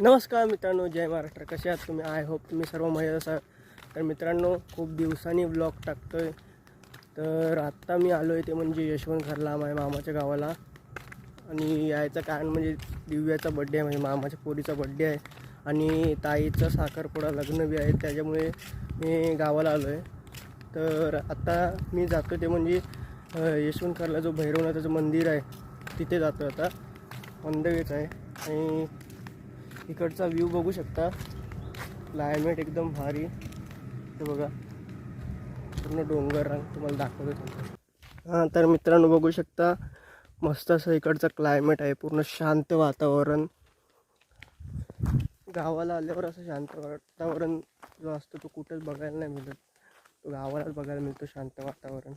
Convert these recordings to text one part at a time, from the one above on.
नमस्कार मित्रांनो जय महाराष्ट्र. कसे आहात तुम्ही? आय होप तुम्ही सर्व मजेत असाल. तर मित्रांनो खूप दिवसांनी ब्लॉग आहे तर आत्ता मी आलो आहे ते म्हणजे यशवंत घरला माझ्या मामाच्या गावाला. आणि यायचं कारण म्हणजे दिव्याचा बड्डे आहे म्हणजे मामाच्या पोरीचा बड्डे आहे. आणि ताईचं साखरपुडा लग्न बी आहे त्याच्यामुळे मी गावाला आलो आहे तर आत्ता मी जातो ते म्हणजे यशवंत घरला जो भैरवनाथाचं मंदिर आहे तिथे जातो आता. ऑन द वेच आहे. आणि इकडचा व्ह्यू बघू शकता. क्लायमेट एकदम भारी. हे बघा. पूर्ण डोंगर रंग तुम्हाला दाखवतो हां तर मित्रांनो बघू शकता. मस्त असं इकडचं क्लायमेट आहे. पूर्ण शांत वातावरण. गावाला आल्यावर असं शांत वातावरण जो असतो तो कुठेच बघायला नाही मिळत. तो गावालाच बघायला मिळतो शांत वातावरण.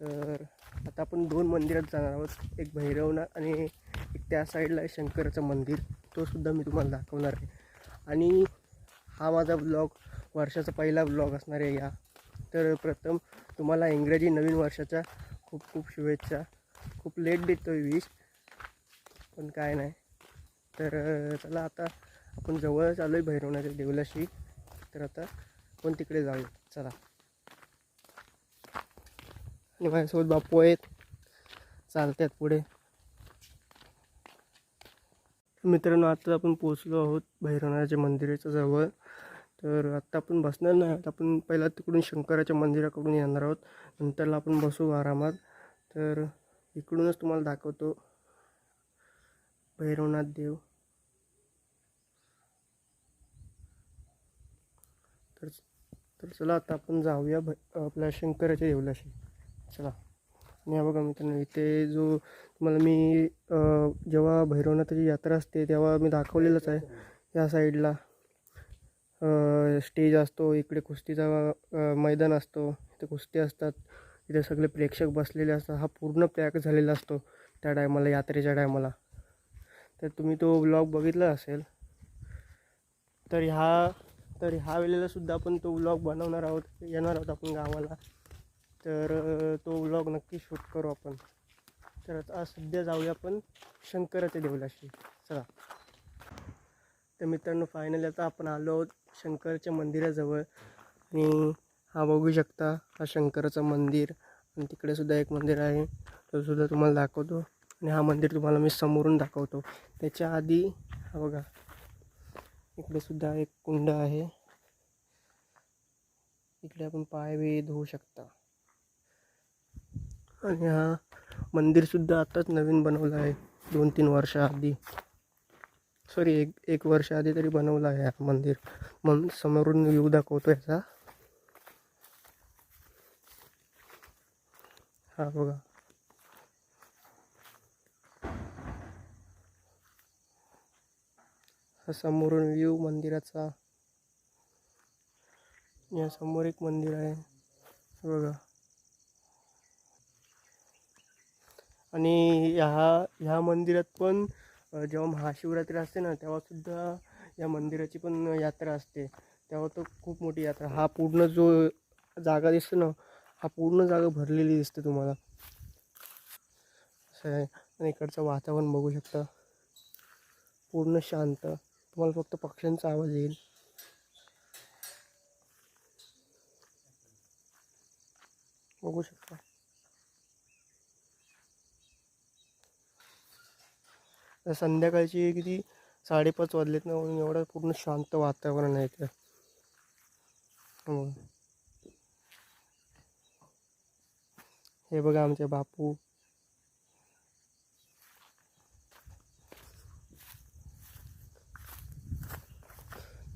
तर आता आपण दोन मंदिरात जाणार आहोत. एक भैरवनाथ आणि एक त्या साईडला आहे शंकराचं मंदिर. तोसुद्धा मी तुम्हाला दाखवणार आहे. आणि हा माझा ब्लॉग वर्षाचा पहिला ब्लॉग असणार आहे या. तर प्रथम तुम्हाला इंग्रजी नवीन वर्षाच्या खूप खूप शुभेच्छा. खूप लेट देतो आहे विश पण काय नाही. तर चला आता आपण जवळच आलो आहे भैरवनाच्या देवलाशी तर आता आपण तिकडे जाऊया. चला. आणि माझ्यासोबत बापू आहेत. चालतात पुढे. मित्रांनो आता आपण पोचलो आहोत भैरवनाथच्या मंदिराच्या जवळ. तर आत्ता आपण बसणार नाही आता आपण पहिला तिकडून शंकराच्या मंदिराकडून येणार आहोत. नंतरला आपण बसू आरामात. तर इकडूनच तुम्हाला दाखवतो. भैरवनाथ देव. तर तर चला आता आपण जाऊया भ आपल्या शंकराच्या देवलाशी चला. आणि बघा मित्रांनो इथे जो तुम्हाला मी जेव्हा भैरवनाथाची यात्रा असते तेव्हा मी दाखवलेलंच आहे. या साईडला स्टेज असतो इकडे कुस्तीचा मैदान असतो इथे कुस्ती असतात. इथे सगळे प्रेक्षक बसलेले असतात. हा पूर्ण पॅक झालेला असतो त्या टायमाला यात्रेच्या टायमाला. तर तुम्ही तो ब्लॉग बघितला असेल तर ह्या तर ह्या वेळेला सुद्धा आपण तो ब्लॉग बनवणार आहोत येणार आहोत आपण गावाला. तर तो व्लॉग नक्की शूट करू आपण. तर आता सध्या जाऊया आपण शंकराच्या देवलाशी चला. तर मित्रांनो फायनली आता आपण आलो आहोत शंकरच्या मंदिराजवळ. आणि हा बघू शकता हा शंकराचं मंदिर. आणि तिकडे सुद्धा एक मंदिर आहे. तो सुद्धा तुम्हाला दाखवतो. आणि हा मंदिर तुम्हाला मी समोरून दाखवतो. त्याच्या आधी हा बघा. इकडे सुद्धा एक कुंड आहे. इकडे आपण पाय धुवू शकता. आणि हा मंदिरसुद्धा आताच नवीन बनवलं आहे. दोन तीन वर्षाआधी सॉरी एक एक वर्ष आधी तरी बनवलं आहे हा मंदिर. मग समोरून व्ह्यू दाखवतो याचा. हा बघा. हा समोरून व्ह्यू मंदिराचा. या समोर एक मंदिर आहे. बघा. आणि ह्या ह्या मंदिरात पण जेव्हा महाशिवरात्री असते ना तेव्हासुद्धा या मंदिराची पण यात्रा असते. तेव्हा तो खूप मोठी यात्रा. हा पूर्ण जो जागा दिसतो ना हा पूर्ण जागा भरलेली दिसते तुम्हाला. असं आहे. आणि इकडचं वातावरण बघू शकता. पूर्ण शांत. तुम्हाला फक्त पक्ष्यांचा आवाज येईल. बघू शकता. तर संध्याकाळची किती साडेपाच वाजलेत ना म्हणून एवढं पूर्ण शांत वातावरण आहे इथं. हो. हे. बघा आमचे बापू.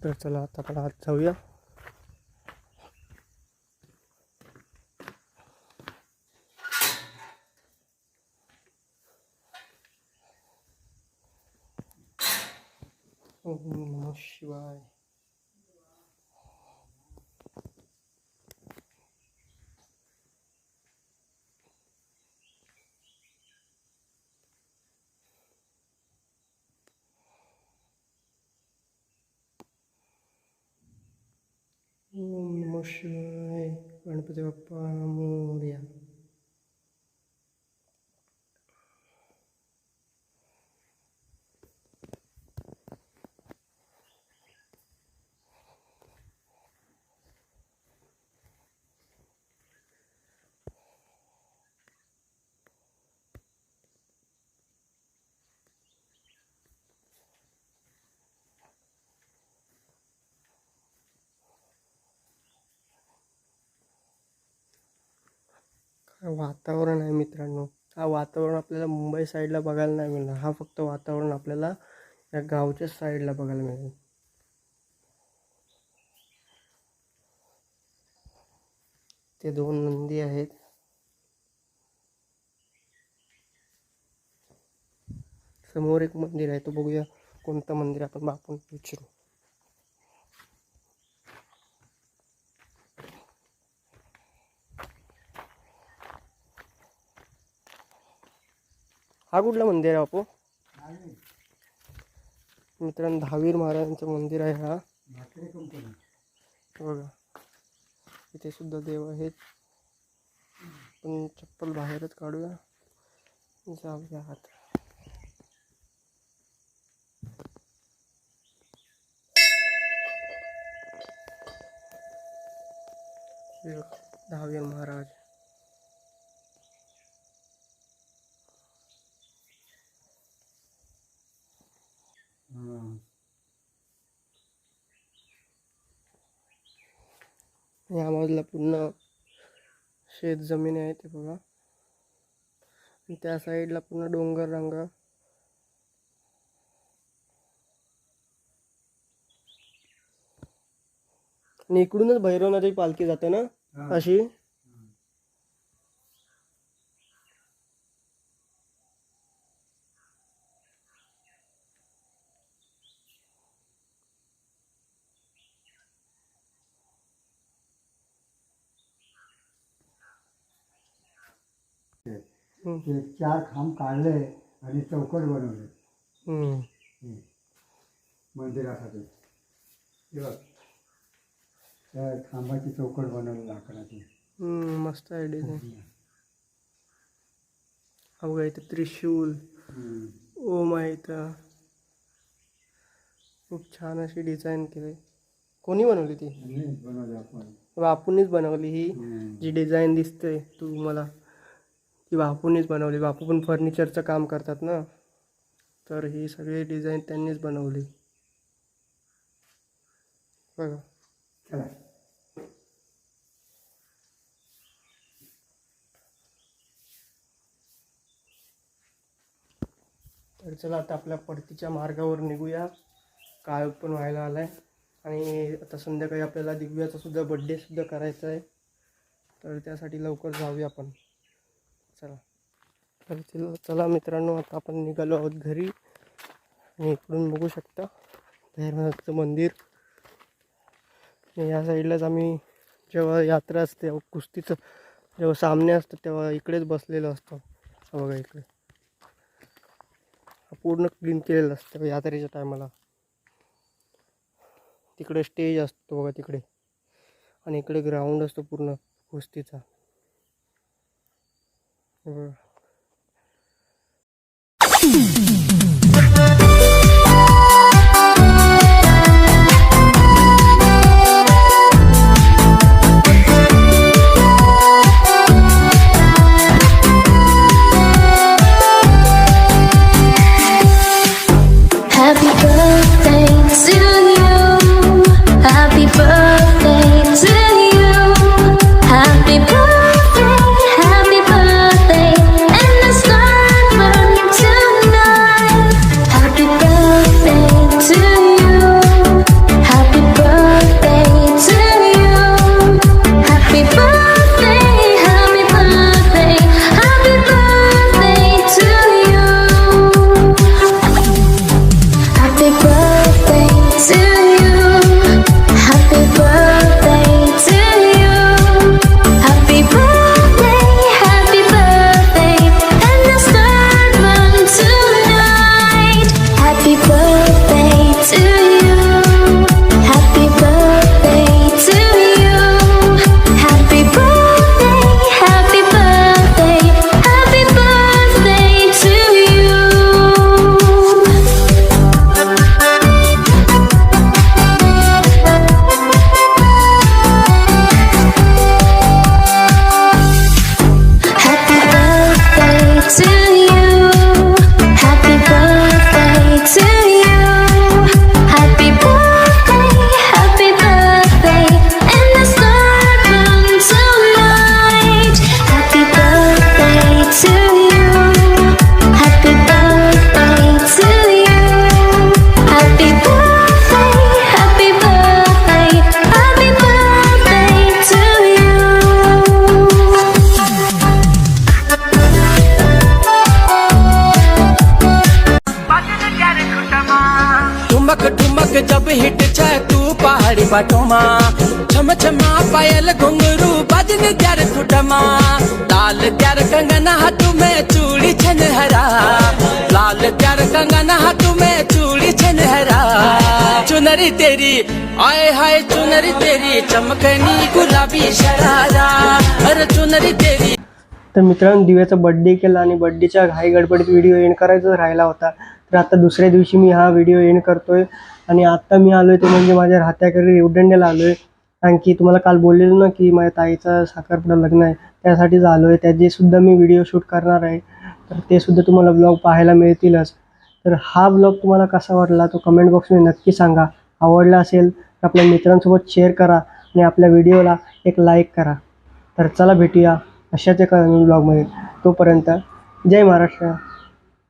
तर चला आता आपण आज जाऊया. ओम नमः शिवाय ओम नमः शिवाय गणपती बाप्पा मोरया वातावरण आहे मित्रांनो. हा वातावरण आपल्याला मुंबई साईडला बघायला नाही मिळणार. हा फक्त वातावरण आपल्याला या गावच्या साईडला बघायला मिळेल. ते दोन नंदी आहेत. समोर एक मंदिर आहे. तो बघूया कोणतं मंदिर आपण बापून विचारू. हा कुठलं मंदिर आहे बापू? मित्रांनो दहावीर महाराजांचं मंदिर आहे हा. बघा. इथे सुद्धा देव आहेत. पण चप्पल बाहेरच काढूया. जाऊया आता. दहावीर महाराज. या बाजूला पूर्ण शेत जमीन आहे ते बघा. आणि त्या साईडला पूर्ण डोंगर रांग. आणि इकडूनच भैरवनाथची पालखी जाते ना अशी? ते चार खांब काढले आणि चौकट बनवले. मंदिरासाठी. त्या खांबाची चौकट बनवली लाकडाची. मस्त आहे. डिझाईन अवघा इथं त्रिशूल. ओम आहे इथं खूप छान अशी डिझाईन केली. कोणी बनवली ती? बनवले आपण. बापूंनीच बनवली ही. जी डिझाईन दिसते तू मला. ती बापूंनीच बनवली. बापू पण फर्निचरचं काम करतात ना. तर ही सगळी डिझाईन त्यांनीच बनवली. बघा. चला. तर चला आता आपल्या परतीच्या मार्गावर निघूया. काळ पण व्हायला आलाय. आणि आता संध्याकाळी आपल्याला दिव्याचा सुद्धा बड्डे सुद्धा करायचा आहे तर त्यासाठी लवकर जाऊया आपण. चला. तर चला. चला मित्रांनो आता आपण निघालो आहोत घरी. आणि इकडून बघू शकता भैरवनाथचं मंदिर. या साईडलाच आम्ही जेव्हा यात्रा असते तेव्हा कुस्तीचं जेव्हा सामने असतं तेव्हा इकडेच बसलेलो असतो. बघा इकडे. पूर्ण क्लीन केलेलं असतं यात्रेच्या टायमाला तिकडे स्टेज असतो बघा तिकडे. आणि इकडे ग्राउंड असतो पूर्ण कुस्तीचा. हे बाटोमा। छम छमा पायल घुंगरू बजन त्यार ठुटमा लाल त्यार कंगन हाथ में चूड़ी छन हरा लाल त्यार कंगन हाथ में चूड़ी छन हरा चुनरी तेरी आए हाय चुनरी तेरी चमकनी गुलाबी शरारा। अरे चुनरी तेरी। तर मित्रांनो दिव्याचा बड्डे केला आणि बड्डेच्या घाई गडबडीत व्हिडिओ एंड करायचाच राहिला होता. तर आता दुसऱ्या दिवशी मी हा व्हिडिओ एंड करतोय. आणि आत्ता मी आलोय ते म्हणजे माझ्या राहत्याकडे उड्डंड्याला आलोय. कारण की तुम्हाला काल बोललेलो ना की माझ्या ताईचा साखरपुडा लग्न आहे. त्यासाठीच आलो आहे त्याचे सुद्धा मी व्हिडिओ शूट करणार आहे. तर ते सुद्धा तुम्हाला ब्लॉग पाहायला मिळतीलच. तर हा ब्लॉग तुम्हाला कसा वाटला तो कमेंट बॉक्समध्ये नक्की सांगा. आवडला असेल तर आपल्या मित्रांसोबत शेअर करा आणि आपल्या व्हिडिओला एक लाईक करा. तर चला भेटूया अशाच एका नवीन ब्लॉगमध्ये तोपर्यंत जय महाराष्ट्र.